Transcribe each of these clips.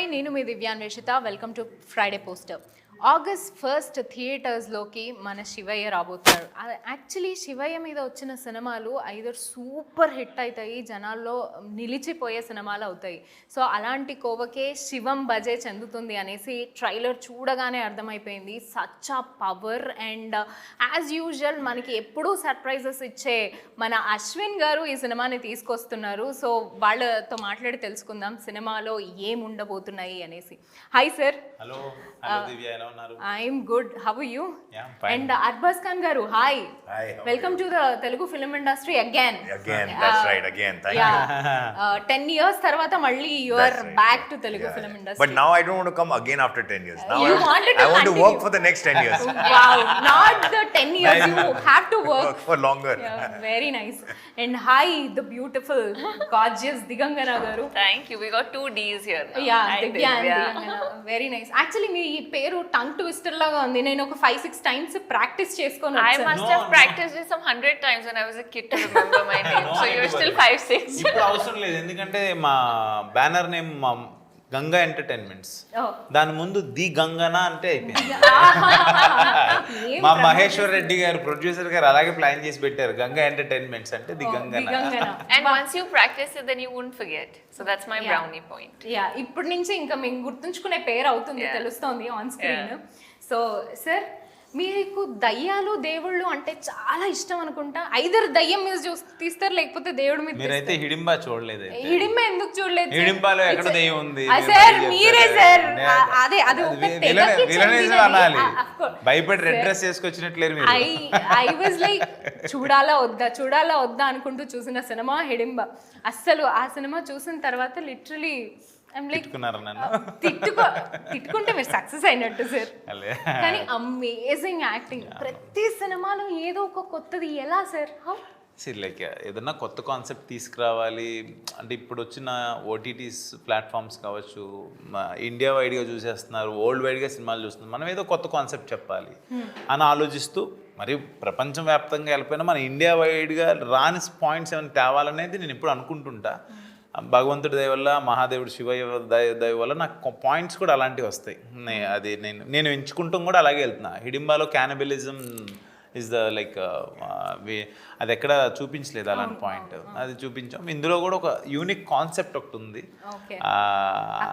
Hi నేను మీ Divyanveshitha. Welcome to Friday poster. August first థియేటర్స్లోకి మన శివయ్య రాబోతున్నారు. యాక్చువల్లీ శివయ్య మీద వచ్చిన సినిమాలు ఐదర్ సూపర్ హిట్ అవుతాయి జనాల్లో నిలిచిపోయే సినిమాలు అవుతాయి. సో అలాంటి కోవకే శివం బజే చెందుతుంది అనేసి ట్రైలర్ చూడగానే అర్థమైపోయింది. Such a power and as usual మనకి ఎప్పుడూ సర్ప్రైజెస్ ఇచ్చే మన అశ్విన్ గారు ఈ సినిమాని తీసుకొస్తున్నారు. సో వాళ్ళతో మాట్లాడి తెలుసుకుందాం సినిమాలో ఏం ఉండబోతున్నాయి అనేసి హాయ్ సార్ హలో ఉన్నారు I'm good how you. And Arbaaz Khan గారు hi welcome to the Telugu film industry again Again, that's right, again. Thank yeah ten years Uh, తర్వాత మళ్ళీ you are back. To Telugu film. Industry But now I don't want to come again after 10 years. Now You I, wanted to I want to continue. work for the next 10 years. wow not the 10 years you have to work work for longer. Very nice and hi the beautiful gorgeous Digangana గారు Thank you. We got two D's here. now. Yeah Hi, దివ్య Divya. Very nice actually మీ ఈ పేరు tongue twister లాగా ఉంది నేను ఒక five six times practice చేసుకొని I No, have no. practiced it some hundred times when I was a kid to remember my name. No, so you're still five six. ఇప్పుడు అవసరం లేదు ఎందుకంటే మా బ్యానర్ నేమ్ మా గంగా ఎంటర్టైన్మెంట్స్. దాని ముందు the గంగన అంటే అయిపోయింది మా మహేశ్వర్ రెడ్డి గారు ప్రొడ్యూసర్ గారు అలాగే ప్లాన్ చేసి పెట్టారు గంగా ఎంటర్టైన్మెంట్స్ అంటే Digangana Digangana And once you practice it, then you won't forget. So that's my Yeah. brownie point. Yeah ఇప్పటి నుంచి ఇంకా మేము గుర్తుంచుకునే పేరు అవుతుంది. తెలుస్తోంది ఆన్ స్క్రీన్ సో సార్ మీకు దయ్యాలు దేవుళ్ళు అంటే చాలా ఇష్టం అనుకుంటా ఐదర్ దయ్యం మీద చూసి తీస్తారు లేకపోతే దేవుడి మీద మీరైతే హిడింబా చూడలేదు. హిడింబ ఎందుకు చూడలేదు? హిడింబాలో ఎక్కడ దెయ్యం ఉంది సార్ మీరే. సార్ అదే అది. భయపడి రెడ్ డ్రెస్ వేసుకొచ్చినట్లేరు మీరు ఐ ఐ వాజ్ లైక్ చూడాలా వద్దా చూడాలా వద్దా అనుకుంటూ చూసిన సినిమా హిడింబ అస్సలు ఆ సినిమా చూసిన తర్వాత లిటరలీ తిట్టుకున్నారా నన్ను? తిట్టుకో తిట్టుకుంటే మీరు సక్సెస్ అయినట్టు సార్. కానీ అమేజింగ్ యాక్టింగ్ ప్రతి సినిమాలో ఏదో ఒక కొత్తది. ఎలా సార్ లైక్ ఏదన్నా కొత్త కాన్సెప్ట్ తీసుకురావాలి. అంటే ఇప్పుడు వచ్చిన ఓటీటీస్ ప్లాట్ఫామ్స్ కావచ్చు ఇండియా వైడ్గా చూసేస్తున్నారు వరల్డ్ వైడ్గా సినిమాలు చూస్తున్నారు. మనం ఏదో కొత్త కాన్సెప్ట్ చెప్పాలి. అని ఆలోచిస్తూ మరి ప్రపంచవ్యాప్తంగా వెళ్ళిపోయినా మన ఇండియా వైడ్గా రాని పాయింట్స్ ఏమైనా తేవాలనేది నేను ఎప్పుడు అనుకుంటుంటా. భగవంతుడి దయ వల్ల మహాదేవుడు శివయ్య దయ దయ వల్ల నాకు పాయింట్స్ కూడా అలాంటివి వస్తాయి. అది నేను నేను ఎంచుకుంటాం కూడా అలాగే వెళ్తున్నా. హిడింబాలో క్యానబిలిజం ఇస్ ద లైక్ అది ఎక్కడ చూపించలేదు అలాంటి పాయింట్ అది చూపించాం. ఇందులో కూడా ఒక యూనిక్ కాన్సెప్ట్ ఒకటి ఉంది.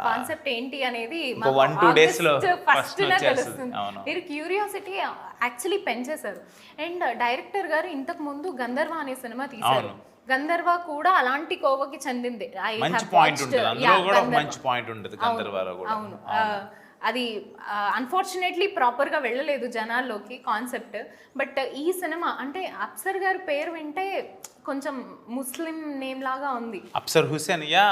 కాన్సెప్ట్ ఏంటి అనేది one, two days లో ఫస్ట్ అవును. మీరు క్యూరియాసిటీ యాక్చువల్లీ పెంచేశారు. అండ్ డైరెక్టర్ గారు ఇంతకు ముందు గంధర్వ అనే సినిమా తీశారు. అవును. గంధర్వ కూడా అలాంటి కోవకి చెందింది. మంచి పాయింట్ watched- ఉంటుంది. అందులో yeah, కూడా ఒక గంధర్వ. మంచి పాయింట్ ఉంటుంది అవును, గంధర్వాలో కూడా. అవును. ఆ, అది అన్ఫార్చునేట్లీ ప్రాపర్గా వెళ్ళలేదు జనాల్లోకి కాన్సెప్ట్ బట్ ఈ సినిమా అంటే అప్సర్ గారి పేరు వింటే కొంచెం ముస్లిం నేమ్ లాగా ఉంది. అప్సర్ హుసేన్ యా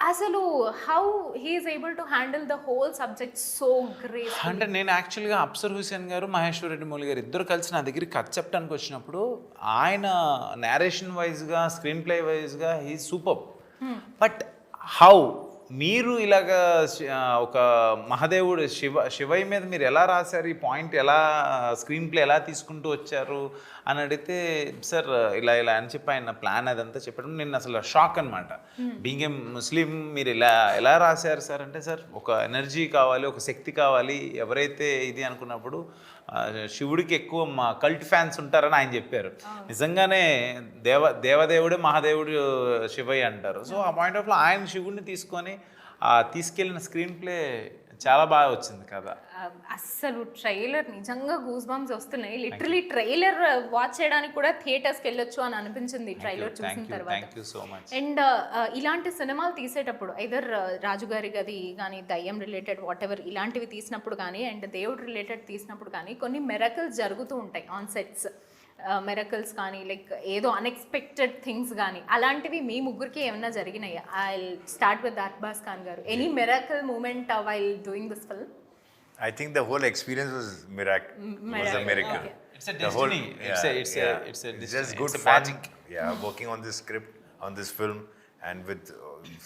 అసలు how he is able to handle the whole subject so great అంటే నేను యాక్చువల్గా అప్సర్ హుసేన్ గారు మహేశ్వర్ రెడ్డి మౌలి గారు ఇద్దరు కలిసి నా దగ్గరికి కథ చెప్పడానికి వచ్చినప్పుడు ఆయన నేరేషన్ వైజ్గా స్క్రీన్ ప్లే వైజ్గా హీ సూపర్ బట్ హౌ మీరు ఇలాగా ఒక మహాదేవుడు శివ శివయ్య మీద మీరు ఎలా రాశారు? ఈ పాయింట్ ఎలా స్క్రీన్ ప్లే ఎలా తీసుకుంటూ వచ్చారు? అని అడిగితే సార్ ఇలా ఇలా అని చెప్పి ఆయన ప్లాన్ అదంతా చెప్పడం నేను అసలు షాక్ అనమాట బీయింగ్ ఏ ముస్లిం మీరు ఇలా ఎలా రాశారు సార్? అంటే సార్ ఒక ఎనర్జీ కావాలి ఒక శక్తి కావాలి ఎవరైతే ఇది అనుకున్నప్పుడు శివుడికి ఎక్కువ మా కల్ట్ ఫ్యాన్స్ ఉంటారని ఆయన చెప్పారు. నిజంగానే దేవ దేవదేవుడే మహాదేవుడు శివయ్య అంటారు. సో ఆ పాయింట్ ఆఫ్లో ఆయన శివుడిని తీసుకొని ఆ తీసుకెళ్ళిన స్క్రీన్ ప్లే చాలా బాగా వచ్చింది కదా అస్సలు ట్రైలర్ నిజంగా గూస్ బంప్స్ వస్తున్నాయి లిటరలీ ట్రైలర్ వాచ్ చేయడానికి కూడా థియేటర్స్కి వెళ్ళొచ్చు అని అనిపించింది ట్రైలర్ చూసిన తర్వాత. అండ్ ఇలాంటి సినిమాలు తీసేటప్పుడు ఐదర్ రాజుగారి గది కానీ దయ్యం రిలేటెడ్ వాట్ ఎవర్ ఇలాంటివి తీసినప్పుడు కానీ అండ్ దేవుడు రిలేటెడ్ తీసినప్పుడు కానీ కొన్ని మెరకల్స్ జరుగుతూ ఉంటాయి ఆన్ సెట్స్ మెరకల్స్ కానీ లైక్ ఏదో అన్ఎక్స్పెక్టెడ్ థింగ్స్ కానీ అలాంటివి మీ ముగ్గురికి ఏమైనా జరిగినాయి? ఐ స్టార్ట్ విత్ దాట్బాస్ ఖాన్ గారు. Any miracle moment I doing this film I think the whole experience was miracle was a miracle it's a destiny it's a it's a it's a this is magic yeah working on this script on this film and with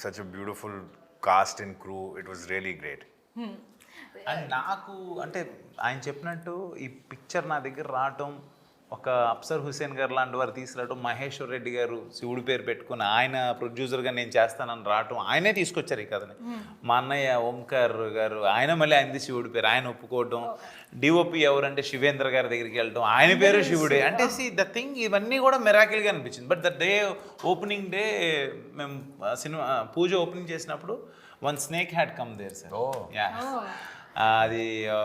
such a beautiful cast and crew it was really great and నాకు అంటే ఆయన చెప్పినట్టు ఈ picture నా దగ్గర రావటం ఒక అఫ్సర్ హుసేన్ గారు లాంటి వారు తీసుకురావటం మహేశ్వర్ రెడ్డి గారు శివుడి పేరు పెట్టుకుని ఆయన ప్రొడ్యూసర్గా నేను చేస్తానని రావటం ఆయనే తీసుకొచ్చారు ఈ కథని. మా అన్నయ్య ఓంకార్ గారు ఆయన మళ్ళీ ఆయనది శివుడి పేరు ఆయన ఒప్పుకోవటం. డిఓపి ఎవరంటే శివేంద్ర గారి దగ్గరికి వెళ్ళటం ఆయన పేరు శివుడే. అంటే సి ద థింగ్ ఇవన్నీ కూడా మెరాకిల్గా అనిపించింది. But the day opening day మేము సినిమా పూజ ఓపెనింగ్ చేసినప్పుడు one snake had come there sir yeah అది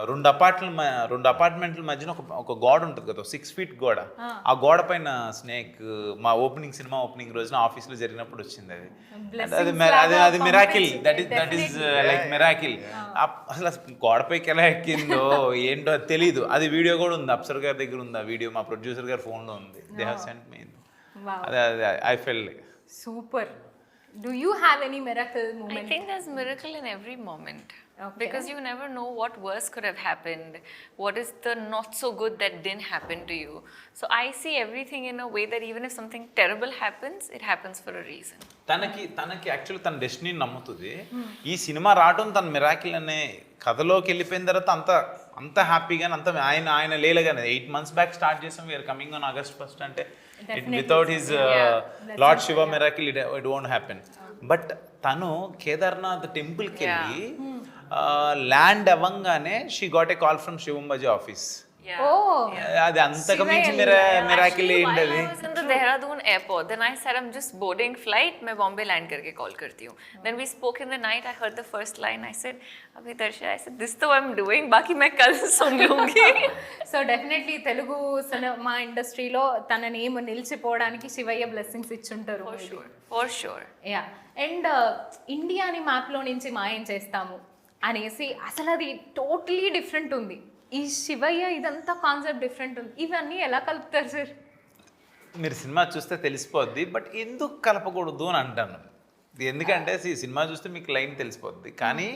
రెండు అపార్ట్ల రెండు అపార్ట్మెంట్ల మధ్యన ఒక ఒక గోడ ఉంటుంది కదా సిక్స్ ఫీట్ గోడ. ఆ. గోడ పైన స్నేక్ మా ఓపెనింగ్ సినిమా ఓపెనింగ్ రోజున ఆఫీస్లో జరిగినప్పుడు వచ్చింది అది. అది అది అది miracle that is that is like miracle అసలు ఆ గోడపైకి ఎలా ఎక్కిందో ఏంటో తెలీదు. అది వీడియో కూడా ఉంది అప్సర్ గారి దగ్గర ఉంది ఆ వీడియో మా ప్రొడ్యూసర్ గారి ఫోన్లో ఉంది. They have sent me. అదే అదే I fell super do you have any miracle I moment think there's miracle in every moment. Okay. Because you never know what worse could have happened, what is the not so good that didn't happen to you. So I see everything in a way that even if something terrible happens, it happens for a reason. తనకి తనకి actually తన డెస్టినీని నమ్ముతుంది ఈ cinema రావడం తన miracle అనే కథలోకి వెళ్ళిపోయిన తర్వాత అంత అంత హ్యాపీగానే అంత ఆయన ఆయన లేలగానే ఎయిట్ మంత్స్ బ్యాక్ స్టార్ట్ చేసాం we are coming on August first అంటే without his lord Shiva miracle it it won't happen but తను కేదార్నాథ్ టెంపుల్కి వెళ్ళి land అవ్వంగానే she got a call from శివంబాజీ office Yeah. ఓ అది అంతకు మించి మిరా మిరాకిల్ Actually, ఏంటి while అది I was in the Dehradun airport, then I said, I'm just boarding flight, मैं Bombay land करके call करती हूँ. Then we spoke in the night, I heard the first line, I said, अभी दर्शा, I said, this तो I'm doing, बाकी मैं कल सुन लूँगी. సో డెఫినెట్లీ తెలుగు సినిమా ఇండస్ట్రీలో తన నేమ్ నిలిచిపోవడానికి Shivayya blessings ఇచ్చుంటారు For sure, for sure. Yeah and ఇండియాని మ్యాప్లో నుంచి మాయం చేస్తాము అనేసి అసలు అది టోటలీ డిఫరెంట్ ఉంది. ఈ శివయ్య ఇదంతా కాన్సెప్ట్ డిఫరెంట్ ఉంది. ఇవన్నీ ఎలా కలుపుతారు సార్? మీరు సినిమా చూస్తే తెలిసిపోద్ది బట్ ఎందుకు కలపకూడదు అని అంటాను. ఇది ఎందుకంటే ఈ సినిమా చూస్తే మీకు లైన్ తెలిసిపోద్ది. కానీ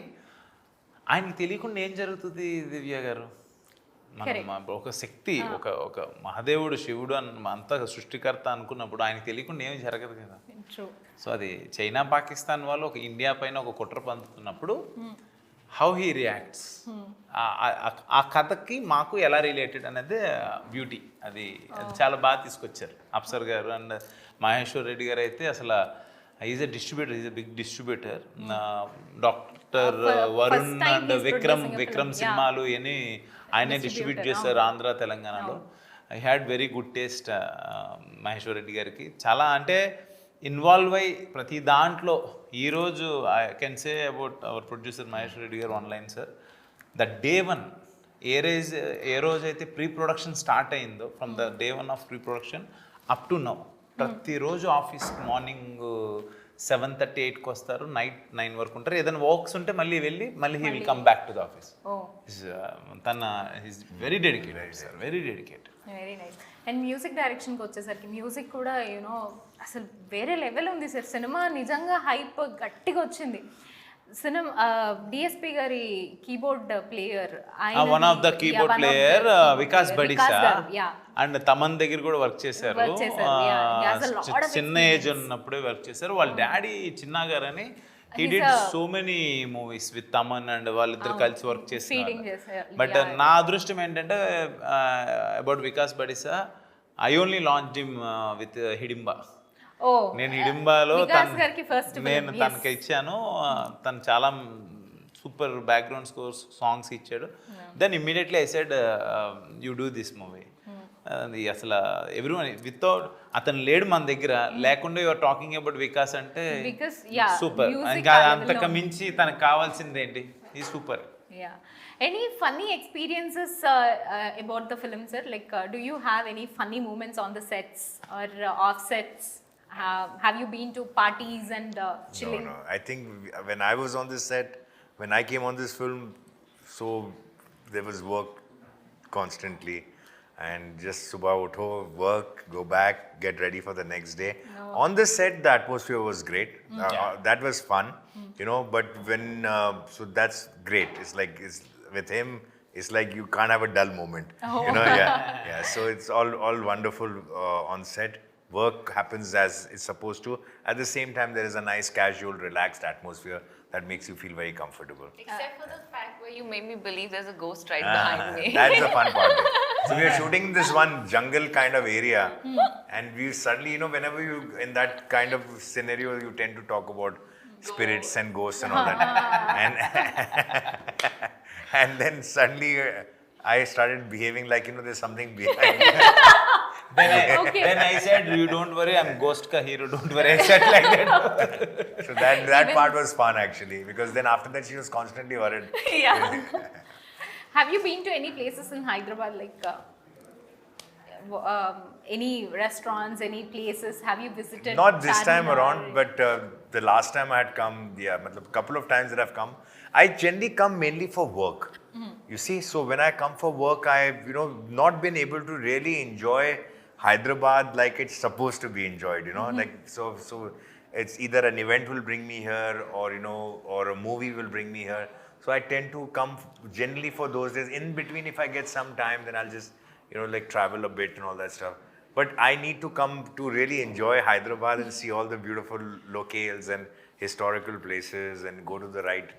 ఆయనకి తెలియకుండా ఏం జరుగుతుంది దివ్య గారు? మనం ఒక శక్తి ఒక ఒక మహాదేవుడు శివుడు అని అంత సృష్టికర్త అనుకున్నప్పుడు ఆయనకి తెలియకుండా ఏమి జరగదు కదా. సో అది చైనా పాకిస్తాన్ వాళ్ళు ఒక ఇండియా పైన ఒక కుట్ర పందుతున్నప్పుడు హౌ హీ రియాక్ట్స్. ఆ కథకి మాకు ఎలా రిలేటెడ్ అనేది బ్యూటీ. అది అది చాలా బాగా తీసుకొచ్చారు అప్సర్ గారు అండ్ మహేశ్వర్ రెడ్డి గారు అయితే అసలు is a distributor is a big distributor doctor Varun and Vikram Vikram. సినిమాలు ఇవన్నీ ఆయనే డిస్ట్రిబ్యూట్ చేశారు ఆంధ్ర తెలంగాణలో. I had very good taste Maheshwar Reddy గారికి. చాలా అంటే ఇన్వాల్వ్ అయ్యి ప్రతి దాంట్లో ఈరోజు I can say about our producer Maheshwar Reddy గారు online sir the day one a rage a రోజైతే ప్రీ ప్రొడక్షన్ స్టార్ట్ అయిందో from the day one of pre production up to now ప్రతిరోజు ఆఫీస్ మార్నింగ్ సెవెన్ థర్టీ ఎయిట్కి వస్తారు night nine వరకు ఉంటారు. ఏదైనా works ఉంటే మళ్ళీ వెళ్ళి మళ్ళీ he will come back to the office ఓ. తన is very dedicated sir very dedicated very nice and music డైరెక్షన్కి వచ్చేసరికి మ్యూజిక్ కూడా యూనో అసలు వేరే లెవెల్ ఉంది సార్ సినిమా నిజంగా హైప్ గట్టిగా వచ్చింది. సినిమా డిఎస్పి గారి keyboard player one of the keyboard player Vikas Badisa and Thaman దగ్గర కూడా వర్క్ చేశారు. Of చిన్న ఏజ్ ఉన్నప్పుడే వర్క్ చేశారు. వాళ్ళ డాడీ చిన్న గారు అని he did so many movies with Thaman and వాళ్ళిద్దరు కలిసి వర్క్ చేశారు. చేశారు బట్ నా అదృష్టం ఏంటంటే about Vikas Badisa I only launch him with Hidimba నేను హిడింబాలో నేను తనకి ఇచ్చాను. తను చాలా సూపర్ బ్యాక్గ్రౌండ్ స్కోర్స్ సాంగ్స్ ఇచ్చాడు. Then immediately I said you do this movie అది అసలు ఎవ్రీ వితౌట్ అతను లేడు మన దగ్గర లేకుండా యువర్ టాకింగ్ అబౌట్ వికాస్ అంటే సూపర్ ఇంకా అంతకు మించి తనకు కావాల్సింది ఏంటి? ఈ super Yeah. Any funny experiences uh, uh, about the film, sir? Like, uh, do you have any funny moments on the sets or off sets? Uh, have you been to parties and uh, chilling? No, no. I think when I was on this set, when I came on this film, so there was work constantly. And just subah utho, work, go back, get ready for the next day. On the set, the atmosphere was great. Uh, uh, that was fun, you know. But when uh, so that's great. It's like it's with him. It's like you can't have a dull moment, you know. Yeah, yeah. So it's all all wonderful uh, on set work happens as it's supposed to. At the same time, there is a nice, casual, relaxed atmosphere that makes you feel very comfortable. Except for the fact where you made me believe there's a ghost right Ah, behind me. That's the fun part. so we are shooting in this one jungle kind of area, and we suddenly, you know, whenever you in that kind of scenario, you tend to talk about spirits and ghosts and all that, and and then suddenly uh, I started behaving like you know there's something behind. Then I, Okay. then I said, you don't worry, I'm ghost ka hero, don't worry. I said like that. so that that Even- part was fun actually because then after that she was constantly worried. yeah. Have you been to any places in Hyderabad, like uh, um, any restaurants, any places? Have you visited? Not this time Charminar? around, but uh, the last time I had come, yeah, a couple of times that I've come, I generally come mainly for work. You see, so when I come for work, I've you know not been able to really enjoy Hyderabad like it's supposed to be enjoyed. You know, mm-hmm. like so so it's either an event will bring me here, or you know, or a movie will bring me here. So I tend to come generally for those days. In between, if I get some time, then I'll just you know like travel a bit and all that stuff. But I need to come to really enjoy Hyderabad and see all the beautiful locales and historical places and go to the right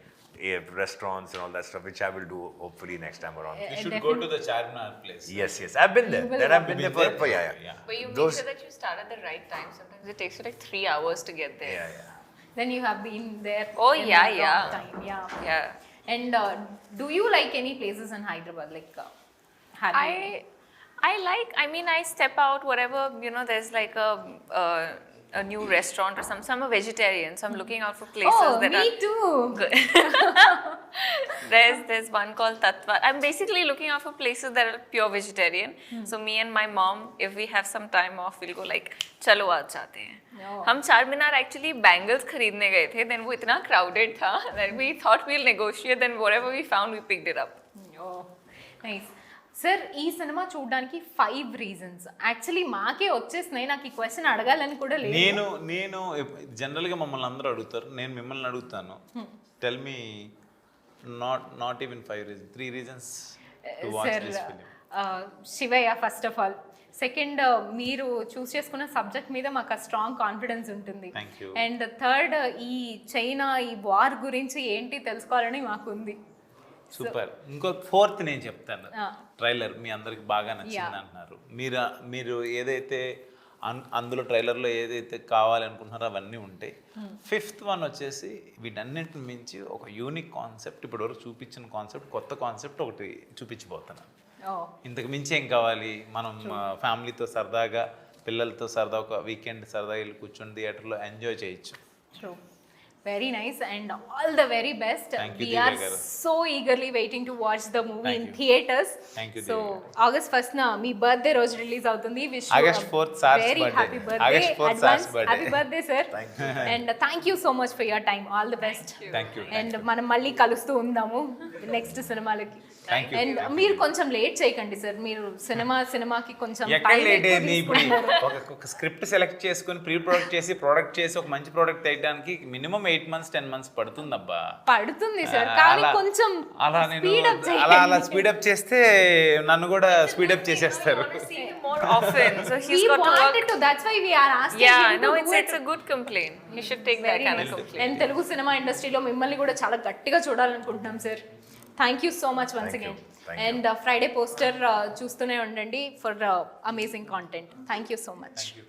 restaurants and all that stuff, which I will do hopefully next time around. You should go to the Charminar place. Yes, yes, I've been there. You will Then I've been it. there for, there? for yeah, yeah. Yeah. But you make Those- sure that you start at the right time. Sometimes it takes you like three hours to get there. Yeah, yeah. Then you have been there. Oh, yeah, yeah. Time. Yeah. Yeah. And uh, do you like any places in Hyderabad? Like, uh, have you? I I like. I mean, I step out whatever you know. There's like a uh, a new restaurant or some. Some are vegetarian, so I'm looking out for places oh, that me are too. good. there's there's one called Tatva. I'm basically looking out for places that are pure vegetarian. So me and my mom, if we have some time off, we'll go like, चलो आज जाते हैं. Oh. हम Charminar actually bangles खरीदने गए थे then वो इतना क्राउडेड था that we thought we'll negotiate then whatever we found we picked it up nice sir ఈ సినిమా చూడడానికి ఫైవ్ రీజన్స్ యాక్చువల్లీ మాకే వచ్చేసినాయి. నాకు ఈ క్వశ్చన్ అడగాలని కూడా లేదు. నేను నేను జనరల్గా మమ్మల్ని అందరూ అడుగుతారు. నేను మిమ్మల్ని అడుగుతాను. Tell me not not even five reason three reasons sir Shivayya first of all second మీరు చూస్ చేసుకున్న సబ్జెక్ట్ మీద మాకు స్ట్రాంగ్ కాన్ఫిడెన్స్ ఉంటుంది. అండ్ థర్డ్ ఈ చైనా ఈ వార్ గురించి ఏంటి తెలుసుకోవాలని మాకు ఉంది సూపర్ ఇంకో ఫోర్త్ నేను చెప్తాను. ట్రైలర్ మీ అందరికి బాగా నచ్చింది. అంటున్నారు. మీరు మీరు ఏదైతే అందులో ట్రైలర్లో ఏదైతే కావాలనుకుంటున్నారో అవన్నీ ఉంటాయి. ఫిఫ్త్ వన్ వచ్చేసి వీటన్నిటిని మించి ఒక యూనిక్ కాన్సెప్ట్ ఇప్పటివరకు చూపించిన కాన్సెప్ట్ కొత్త కాన్సెప్ట్ ఒకటి చూపించబోతున్నాను. ఇంతకు మించి ఏం కావాలి? మనం ఫ్యామిలీతో సరదాగా పిల్లలతో సరదా ఒక వీకెండ్ సరదాగా వెళ్ళి కూర్చొని థియేటర్లో ఎంజాయ్ చేయొచ్చు. True. Very nice and all the very best. Thank you, we Divya are garu. so eagerly waiting to watch the movie Thank in you. theaters. Thank you, So Divya August 1st na మీ birthday రోజు release అవుతుంది wish August 4th, Sar's very birthday. Happy birthday August 4th, Sar's advance birthday. Happy birthday sir Thank and thank you so much for your time all the best and మనం మళ్ళీ కలుస్తూ ఉందాము next సినిమాలకి. And మీరు కొంచెం late చేయకండి sir మీరు cinema సినిమాకి కొంచెం ఎక్కడ time లేట్ ఎక్కువ అయింది? ఇప్పుడు తీసుకుంటున్నారు. ఒక ఒక స్క్రిప్ట్ సెలెక్ట్ చేసుకొని ప్రీ ప్రొడక్ట్ చేసి ప్రొడక్ట్ చేసి ఒక మంచి ప్రొడక్ట్ తీయడానికి minimum eight months ten months పడుతుందబ్బా. పడుతుంది సార్ కానీ అలా- కొంచెం అలా నేను స్పీడ్ అప్ అలా అలా స్పీడప్ చేస్తే నన్ను కూడా స్పీడప్ చేసేస్తారు. See him more often so he's we got to work. wanted to that's why we are asking yeah him to no do it's it. it's a good complaint. He should take that Very kind nice. of complaint. And Telugu cinema ఇండస్ట్రీలో మిమ్మల్ని కూడా చాలా గట్టిగా చూడాలనుకుంటున్నాం sir thank you so much once. Again. And Friday poster చూస్తూనే ఉండండి for amazing content thank you so much